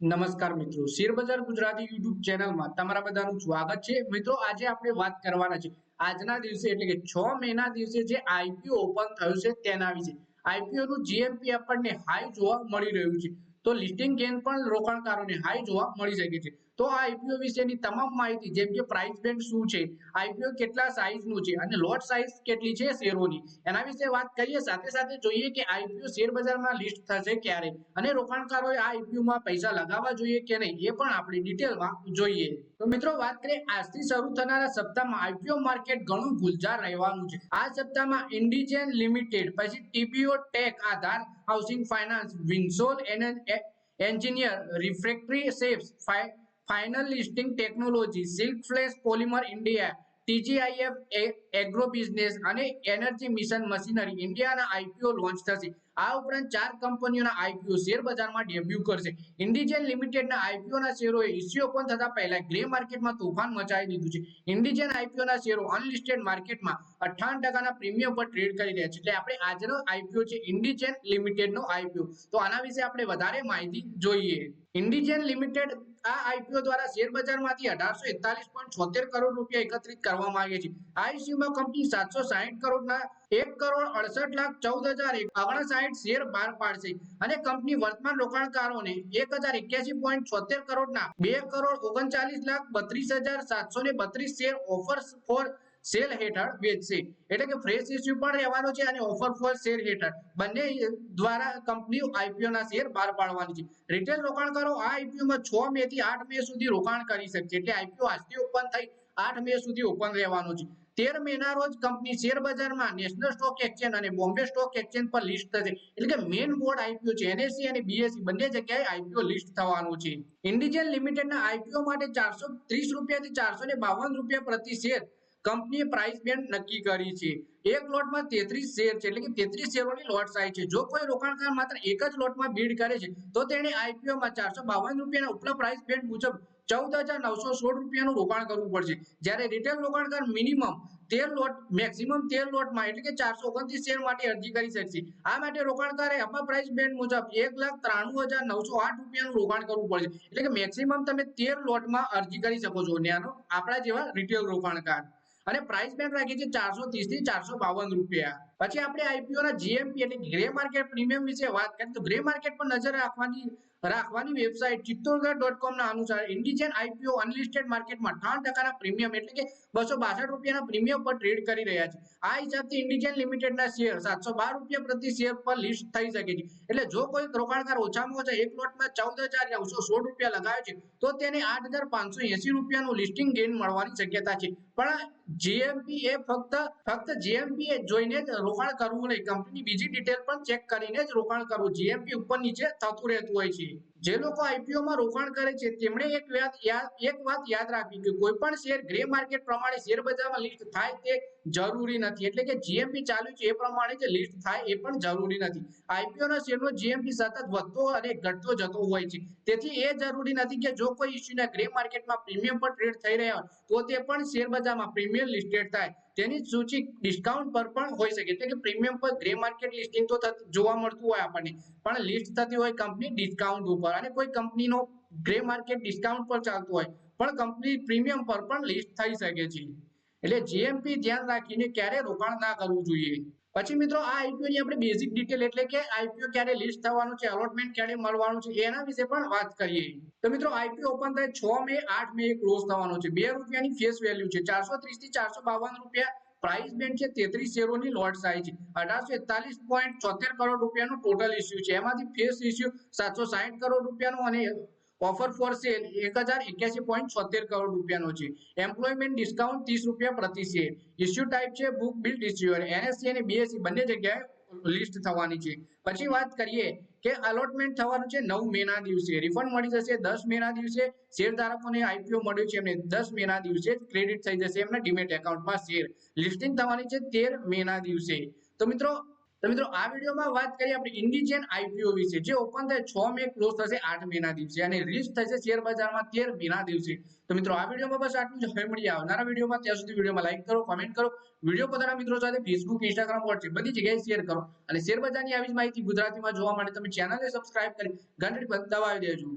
નમસ્કાર મિત્રો. શેરબજાર ગુજરાતી યુટ્યુબ ચેનલમાં તમારા બધાનું સ્વાગત છે. મિત્રો, આજે આપણે વાત કરવાના છે. આજના દિવસે એટલે કે છ મેના દિવસે જે આઈપીઓ ઓપન થયું છે તેના વિશે. આઈપીઓ નું જીએમપી આપણને હાઈ જોવા મળી રહ્યું છે. તો લિસ્ટિંગ ગેન પણ રોકાણકારોને હાઈ જોવા મળી શકે છે. તો આ આઈપીઓ વિશેની તમામ માહિતી, જેમ કે પ્રાઇસ બેન્ડ શું છે આઈપીઓ કેટલા સાઇઝનું છે અને લોટ સાઇઝ કેટલી છે શેરોની, એના વિશે વાત કરીએ, સાથે સાથે જોઈએ કે આઈપીઓ શેર લિસ્ટ થશે ક્યારે અને રોકાણકારોએ આ આઈપીઓમાં પૈસા લગાવવા જોઈએ કે નહીં, એ પણ આપણે ડિટેલમાં જોઈએ. તો મિત્રો વાત કરીએ, આજથી શરૂ થનારા સપ્તાહમાં આઈપીઓ માર્કેટ ઘણું ગુલજાર રહેવાનું છે. આ સપ્તાહમાં ઇન્ડિજેન લિમિટેડ પછી TBO tek Aadhar housing finance Winsol engineer refractory shapes final listing technology silk flash polymer India TGIF agro business અને એનર્જી મિશન મશીનરી ઇન્ડિયાના આઈપીઓ લોન્ચ થશે. આ ઉપરાંત ચાર કંપનીઓના આઈપીઓ શેર બજારમાં ડેબ્યુ કરશે. ઇન્ડિજેન લિમિટેડના આઈપીઓના શેરોએ ઇસ્યુ ઓપન થતા પહેલા ગ્રે માર્કેટમાં તોફાન મચાવી દીધું છે. ઇન્ડિજેન આઈપીઓના શેરો અનલિસ્ટેડ માર્કેટમાં અઠાવન ટકાના પ્રીમિયમ પર ટ્રેડ કરી રહ્યા છે. એટલે આપણે આજનો આઈપીઓ છે ઇન્ડિજેન લિમિટેડનો આઈપીઓ તો આના વિશે આપણે વધારે માહિતી જોઈએ. ઇન્ડિજેન લિમિટેડ આ આઈપીઓ દ્વારા શેર બજારમાંથી અઢારસો એકતાલીસ પોઈન્ટ છોતેર કરોડ રૂપિયા એકત્રિત કરવામાં આવ્યા છે. આઈસીયુમાં કંપની સાતસો સાહીઠ કરોડના એક કરોડ અડસઠ લાખ ચૌદ હજાર ઓગણસાઠ શેર બહાર પાડશે અને કંપની વર્તમાન રોકાણકારોને એક હજાર એક્યાસી પોઈન્ટ છોતેર કરોડના બે કરોડ ઓગણચાલીસ લાખ બત્રીસ હજાર સાતસો ને બત્રીસ શેર ઓફર ફોર સેલ હેઠળ વેચશે. એટલે કે ફ્રેશ ઇસ્યુ પણ રહેવાનો છે અને ઓફર ફોર શેર હેઠળ. બંને દ્વારા કંપની આઈપીઓ ના શેર બહાર પાડવાની છે. રિટેલ રોકાણકારો આ આઈપીઓ માં છ મે થી આઠ મે સુધી રોકાણ કરી શકશે. એટલે આઈપીઓ આજથી ઓપન થઈ. આઠ મે સુધી ઓપન રહેવાનું છે. તેર મેના રોજ કંપની શેર બજારમાં નેશનલ સ્ટોક એક્સચેન્જ અને બોમ્બે સ્ટોક એક્સચેન્જ પર લિસ્ટ થશે. એટલે કે મેઇન બોર્ડ આઈપીઓ છે. એનએસસી અને બીએસસી બંને જગ્યાએ આઈપીઓ લિસ્ટ થવાનું છે. ઇન્ડિજન લિમિટેડના આઈપીઓ માટે ચારસો ત્રીસ રૂપિયાથી ચારસો બાવન રૂપિયા પ્રતિ શેર કંપનીએ પ્રાઇસ બેન્ડ નક્કી કરી છે. એક લોટમાં તેત્રીસ શેર છે, એટલે કે તેત્રીસ શેરોની લોટ સાઈઝ છે. જો કોઈ રોકાણકાર માત્ર એક જ લોટમાં બીડ કરે છે, તો તેણે આઈપીઓમાં ચારસો બાવન રૂપિયાના ઉપલા પ્રાઇસ બેન્ડ મુજબ ચૌદ હજાર નવસો સોળ રૂપિયાનું રોકાણ કરવું પડશે. જ્યારે રિટેલ રોકાણકાર મિનિમમ તેર લોટ મેક્સિમમ તેર લોટમાં, એટલે કે ચારસો ઓગણત્રીસ શેર માટે અરજી કરી શકશે. આ માટે રોકાણકારે અપા પ્રાઇસ બેન્ડ મુજબ એક લાખ ત્રાણું હજાર નવસો આઠ રૂપિયાનું રોકાણ કરવું પડશે. એટલે કે મેક્સિમમ તમે તેર લોટમાં અરજી કરી શકો છો. આનો આપણા જેવા રિટેલ રોકાણકાર. અને પ્રાઇસ બેન્ડ રાખી છે ચારસો થી ચારસો બાવન રૂપિયા. પછી આપણે આઈપીઓ ના જીએમપી એટલે ગ્રે માર્કેટ પ્રીમિયમ વિશે વાત કરીએ તો ગ્રે માર્કેટ પર નજર રાખવાની રાખવાની વેબસાઇટ ચિત્તોડગઢ ડોટ કોમ ના અનુસાર ઇન્ડિજન આઈપીઓ અનલિસ્ટેડ માર્કેટમાં ત્રણ ટકાના પ્રીમિયમ એટલે કે બસો બાસઠ રૂપિયાના પ્રીમિયમ પર ટ્રેડ કરી રહ્યા છે. આ હિસાબથી ઇન્ડિજન લિમિટેડના શેર સાતસો બાર રૂપિયા પ્રતિ શેર પર લિસ્ટ થઈ શકે છે. એટલે જો કોઈ રોકાણકાર ઓછામાં ઓછા એક લોટમાં ચૌદ હજાર નવસો સોળ રૂપિયા લગાવે છે, તો તેને આઠ હજાર પાંચસો એસી રૂપિયાનું લિસ્ટિંગ ગેઇન મળવાની શક્યતા છે. પણ જીએમપી એ ફક્ત ફક્ત જીએમપી એ જોઈને જ રોકાણ કરવું નહીં. કંપની બીજી ડિટેલ પણ ચેક કરીને જ રોકાણ કરવું. જીએમપી ઉપર નીચે થતું રહેતું હોય છે. જે લોકો આઈપીઓમાં રોકાણ કરે છે, તેમણે એક વાત એક વાત યાદ રાખવી કે કોઈ પણ શેર ગ્રે માર્કેટ પ્રમાણે શેર બજારમાં લિસ્ટ થાય તે જરૂરી નથી. એટલે કે જીએમપી ચાલુ છે એ પ્રમાણે જે લિસ્ટ થાય એ પણ જરૂરી નથી. આઈપીઓના શેરનો જીએમપી સતત વધતો અને ઘટતો જતો હોય છે. તેથી એ જરૂરી નથી કે જો કોઈ ઇશ્યુના ગ્રે માર્કેટમાં પ્રીમિયમ પર ટ્રેડ થઈ રહ્યા હોય, તો તે પણ શેર બજારમાં પ્રીમિયમ લિસ્ટેડ થાય. તેની સૂચિ ડિસ્કાઉન્ટ પર પણ હોઈ શકે. એટલે કે પ્રીમિયમ પર ગ્રે માર્કેટ લિસ્ટિંગ તો જોવા મળતું હોય આપણને. પણ લિસ્ટ થતી હોય કંપની ડિસ્કાઉન્ટ ઉપર. અને કોઈ કંપનીનો ગ્રે માર્કેટ ડિસ્કાઉન્ટ પર ચાલતું હોય, પણ કંપની પ્રીમિયમ પર પણ લિસ્ટ થઈ શકે છે. એટલે જીએમપી ધ્યાન રાખીને ક્યારે રોકાણ ના કરવું જોઈએ. પછી મિત્રો, આ આઈપીઓ આપણે બેઝિક ડિટેલ એટલે કે આઈપીઓ ક્યારે લિસ્ટ થવાનું છે અલોટમેન્ટ ક્યારે મળવાનું છે, એના વિશે પણ વાત કરીએ. તો મિત્રો આઈપીઓ ઓપન થાય છ મે, આઠ મે ક્લોઝ થવાનો છે. બે રૂપિયાની ફેસ વેલ્યુ છે, ચારસો ત્રીસથી ચારસો બાવન રૂપિયા પ્રાઇસ બેન્ડ છે તેત્રીસ શેરોની લોટ સાઇઝ છે. અઢારસો એકતાલીસ પોઈન્ટ છોતેર કરોડ રૂપિયાનું ટોટલ ઇસ્યુ છે. એમાંથી ફેસ ઇસ્યુ સાતસો સાહીઠ કરોડ રૂપિયાનું અને ઓફર ફોર સેલ એક હજાર એક્યાસી પોઈન્ટ છોતેર કરોડ રૂપિયાનો છે. એમ્પ્લોયમેન્ટ ડિસ્કાઉન્ટ ત્રીસ રૂપિયા પ્રતિ શેર ઇસ્યુ ટાઈપ છે બુક બિલ્ડ ઇસ્યુ એનએસસી અને બીએસસી બંને જગ્યાએ લિસ્ટ થવાની છે. પછી વાત કરીએ કે અલોટમેન્ટ થવાનું છે નવ મે ના દિવસે. રિફંડ મળી જશે દસ મે ના દિવસે. શેર ધારકોને આઈપીઓ મળ્યું છે એમને દસ મે ના દિવસે ક્રેડિટ થઈ જશે એમના ડીમેટ એકાઉન્ટમાં શેર લિસ્ટિંગ થવાની છે તેર મે ના દિવસે. તો મિત્રો તો મિત્રો, આ વિડીયોમાં વાત કરીએ આપણે ઇન્ડિજિયન આઈપીઓ વિશે, જે ઓપન થાય છ મે ક્લોઝ થશે આઠ મે દિવસે અને લિસ્ટ થશે શેર બજારમાં તેર મહિના દિવસે. તો મિત્રો, આ વિડીયોમાં બસ આટલું જ. હવે મળીએ આવનારા વિડીયોમાં. ત્યાં સુધી વિડીયોમાં લાઈક કરો કોમેન્ટ કરો. વીડિયો પોતાના મિત્રો સાથે ફેસબુક ઇન્સ્ટાગ્રામ વોટ્સએપ બધી જગ્યાએ શેર કરો. અને શેર બજારની આવી જ માહિતી ગુજરાતીમાં જોવા માટે તમે ચેનલને સબસ્ક્રાઇબ કરી ઘંટડી પર દબાવી દેજો.